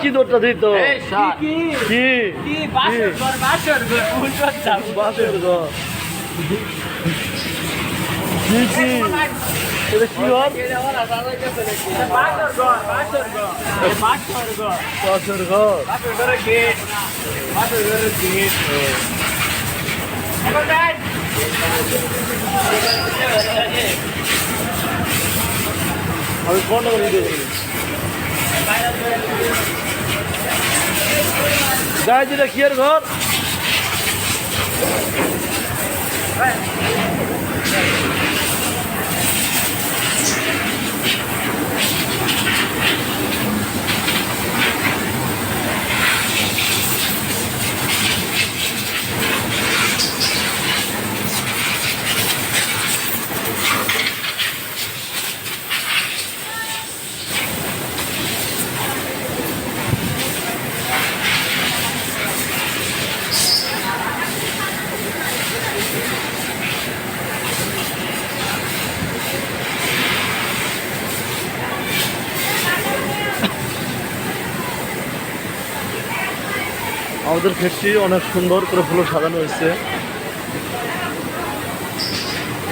কি দৌড়টা দিত কি কি বাসর ঘর বাসর ঘর ফুল ঘর কি? কি এটা কি? ঘর বাসর ঘর বাসর ঘর বাসর ঘর। বাসের ঘর বাসর ঘরের গেট বাসর ঘরের গেট এখন দেখ আমি ফোন করে দিয়েছি। যাই যেটা কি এর ঘর। আমাদের ফ্যাক্টরি অনেক সুন্দর করে ফুলো সাজানো হয়েছে।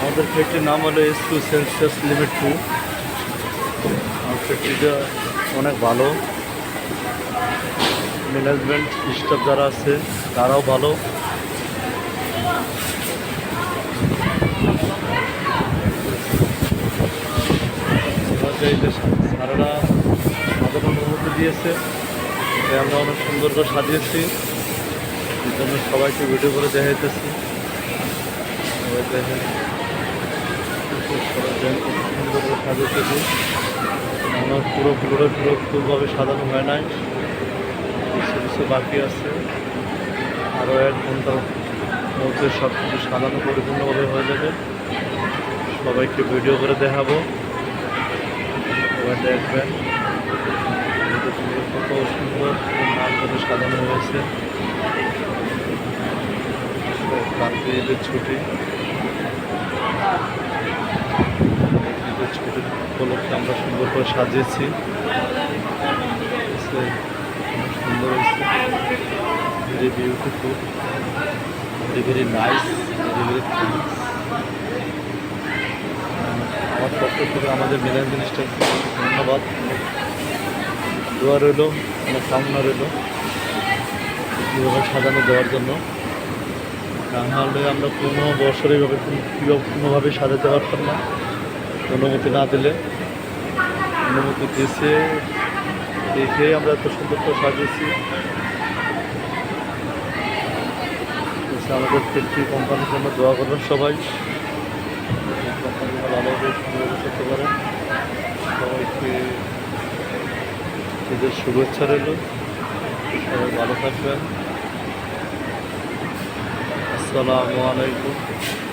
আমাদের ফ্যাক্টরির নাম হলো S two Celsius limit two ফ্যাক্টরিটা অনেক ভালো। ম্যানেজমেন্ট স্টাফ যারা আছে, তারাও ভালো। সারারা আমাদের অনুমতি দিয়েছে। আমরা অনেক সুন্দর করে সাজিয়েছি। জন্য সবাইকে ভিডিও করে দেখাইতেছি। সবাই কত সুন্দর করে আমার পুরো পুরো পুরো ফুলভাবে সাজানো হয় নাই। কিছু কিছু বাকি আছে। আরও এক ঘণ্টার মধ্যে সব কিছু সাজানো পরিপূর্ণভাবে হয়ে যাবে। সবাইকে ভিডিও করে দেখাবো। দেখবেন। কত সুন্দর নাম সাজানো হয়েছে। ঈদের ছুটি। ঈদের ছুটির উপলক্ষে আমরা সুন্দর করে সাজিয়েছি। সুন্দর হয়েছে। Very beautiful very very nice very very আমার পক্ষ থেকে আমাদের ম্যানেজমেন্ট স্টাফকে ধন্যবাদ। দোয়া রইল অনেক কামনা রইল। সাজানো দেওয়ার জন্য। নাহলে আমরা কোনো বছর কীভাবে কোনোভাবে সাজাতে পারতাম না। অনুমতি না দিলে। অনুমতি দিয়েছে। দেখে আমরা এত সুন্দর করে সাজিয়েছি। আমাদের ফ্যাক্টরি কোম্পানির জন্য দোয়া করবেন সবাই। কোম্পানি ভালোভাবে সুন্দরভাবে করতে পারে সবাইকে ঈদের শুভেচ্ছা রইল। সবাই ভালো থাকবেন। আসসালামু আলাইকুম।